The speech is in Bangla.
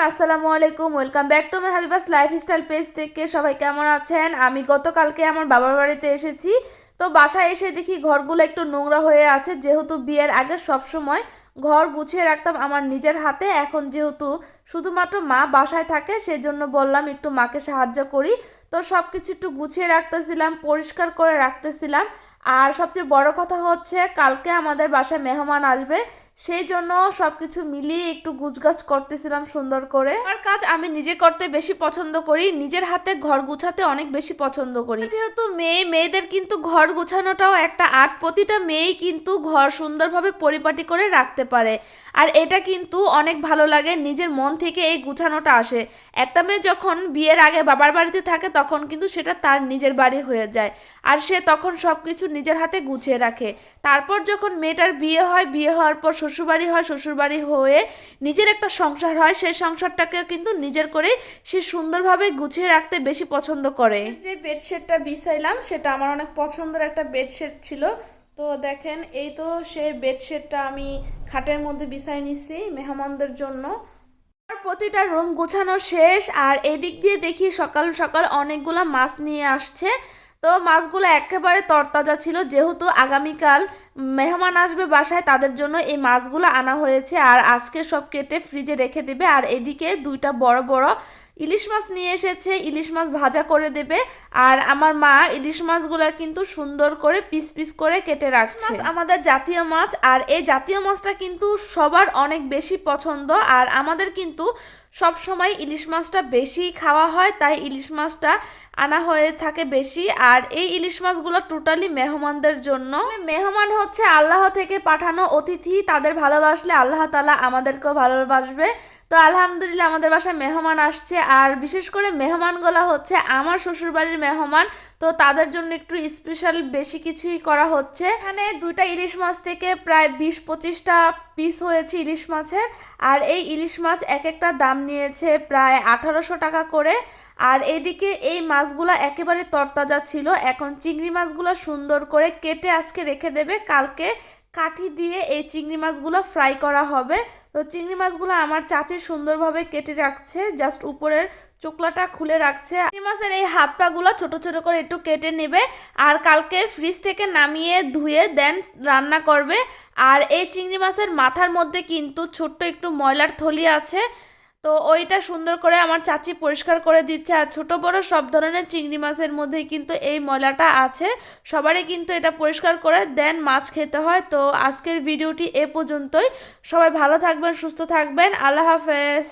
এভরিওয়ান আসসালামু আলাইকুম। Welcome back to my Habiba's lifestyle page থেকে সবাই কেমন আছেন? আমি গতকালকে আমার বাবার বাড়িতে এসেছি। তো বাসায় এসে দেখি ঘরগুলো একটু নোংরা হয়ে আছে। যেহেতু বিয়ের আগে সব সময় ঘর গুছিয়ে রাখতাম আমার নিজের হাতে, এখন যেহেতু শুধুমাত্র মা বাসায় থাকে, সেজন্য বললাম একটু মাকে সাহায্য করি। তো সব কিছু একটু গুছিয়ে রাখতেছিলাম, পরিষ্কার করে রাখতেছিলাম। আর সবচেয়ে বড় কথা হচ্ছে, কালকে আমাদের বাসায় মেহমান আসবে সেই জন্য সব কিছু মিলিয়ে একটু গুছগাছ করতেছিলাম সুন্দর করে। আর কাজ আমি নিজে করতে বেশি পছন্দ করি, নিজের হাতে ঘর গুছাতে অনেক বেশি পছন্দ করি। যেহেতু মেয়ে, মেয়েদের কিন্তু ঘর গুছানোটাও একটা আর্ট। প্রতিটা মেয়েই কিন্তু ঘর সুন্দরভাবে পরিপাটি করে রাখতে পারে। আর এটা কিন্তু অনেক ভালো লাগে, নিজের মন থেকে এই গুছানোটা আসে। একটা মেয়ে যখন বিয়ের আগে বাবার বাড়িতে থাকে, তখন কিন্তু সেটা তার নিজের বাড়ি হয়ে যায়। আর সে তখন সব কিছু নিজের হাতে গুছিয়ে রাখে। তারপর যখন মেয়েটার বিয়ে হয়, বিয়ে হওয়ার পর শ্বশুরবাড়ি হয়, শ্বশুরবাড়ি হয়ে নিজের একটা সংসার হয়, সেই সংসারটাকেও কিন্তু নিজের করে সে সুন্দরভাবে গুছিয়ে রাখতে বেশি পছন্দ করে। যে বেডশিটটা বিছাইলাম, সেটা আমার অনেক পছন্দের একটা বেডশিট ছিল। তো দেখেন, এই তো সেই বেডশিটটা আমি খাটের মধ্যে বিছাই নিছি মেহমানদের জন্য। প্রতিটা রুম গোছানো শেষ, আর এদিক দিয়ে দেখি সকাল সকাল অনেকগুলা মাছ নিয়ে আসছে। তো মাছগুলো একেবারে তরতাজা ছিল। যেহেতু আগামীকাল মেহমান আসবে বাসায় তাদের জন্য এই মাছগুলো আনা হয়েছে। আর আজকে সব কেটে ফ্রিজে রেখে দেবে। আর এদিকে দুইটা বড় বড় ইলিশ মাছ নিয়ে এসেছে। ইলিশ মাছ ভাজা করে দেবে। আর আমার মা ইলিশ মাছগুলো কিন্তু সুন্দর করে পিস পিস করে কেটে রাখছে। আমাদের জাতীয় মাছ। আর এই জাতীয় মাছটা কিন্তু সবার অনেক বেশি পছন্দ। আর আমাদের কিন্তু সব সময় ইলিশ মাছটা বেশি খাওয়া হয়, তাই ইলিশ মাছটা আনা হয়ে থাকে বেশি। আর এই ইলিশ মাছগুলো টোটালি মেহমানদের জন্য। মেহমান হচ্ছে আল্লাহ থেকে পাঠানো অতিথি, তাদের ভালোবাসলে আল্লাহ তালা আমাদেরকেও ভালোবাসবে। তো আলহামদুলিল্লাহ আমাদের বাসায় মেহমান আসছে। আর বিশেষ করে মেহমানগুলো হচ্ছে আমার শ্বশুরবাড়ির মেহমান, তো তাদের জন্য একটু স্পেশাল বেশি কিছুই করা হচ্ছে। এখানে দুইটা ইলিশ মাছ থেকে প্রায় বিশ পঁচিশটা পিস হয়েছে ইলিশ মাছের। আর এই ইলিশ মাছ এক একটা দাম নিয়েছে প্রায় আঠারোশো টাকা করে। আর এদিকে এই মাছগুলো একেবারে তরতাজা ছিল। এখন চিংড়ি মাছগুলো সুন্দর করে কেটে আজকে রেখে দেবে। কালকে কাঠি দিয়ে এই চিংড়ি মাছগুলো ফ্রাই করা হবে। তো চিংড়ি মাছগুলো আমার চাচি সুন্দরভাবে কেটে রাখছে, জাস্ট উপরের চোকলাটা খুলে রাখছে। চিংড়ি মাছের এই হাত পাগুলো ছোট ছোট করে একটু কেটে নেবে আর কালকে ফ্রিজ থেকে নামিয়ে ধুয়ে দেন, রান্না করবে। আর এই চিংড়ি মাছের মাথার মধ্যে কিন্তু ছোট্ট একটু ময়লার থলি আছে। তো ওইটা সুন্দর করে আমার চাচি পরিষ্কার করে দিচ্ছে। আর ছোটো বড়ো সব ধরনের চিংড়ি মাছের মধ্যেই কিন্তু এই ময়লাটা আছে। সবারই কিন্তু এটা পরিষ্কার করে দেন, মাছ খেতে হয়। তো আজকের ভিডিওটি এ পর্যন্তই। সবাই ভালো থাকবেন, সুস্থ থাকবেন। আল্লাহ হাফেজ।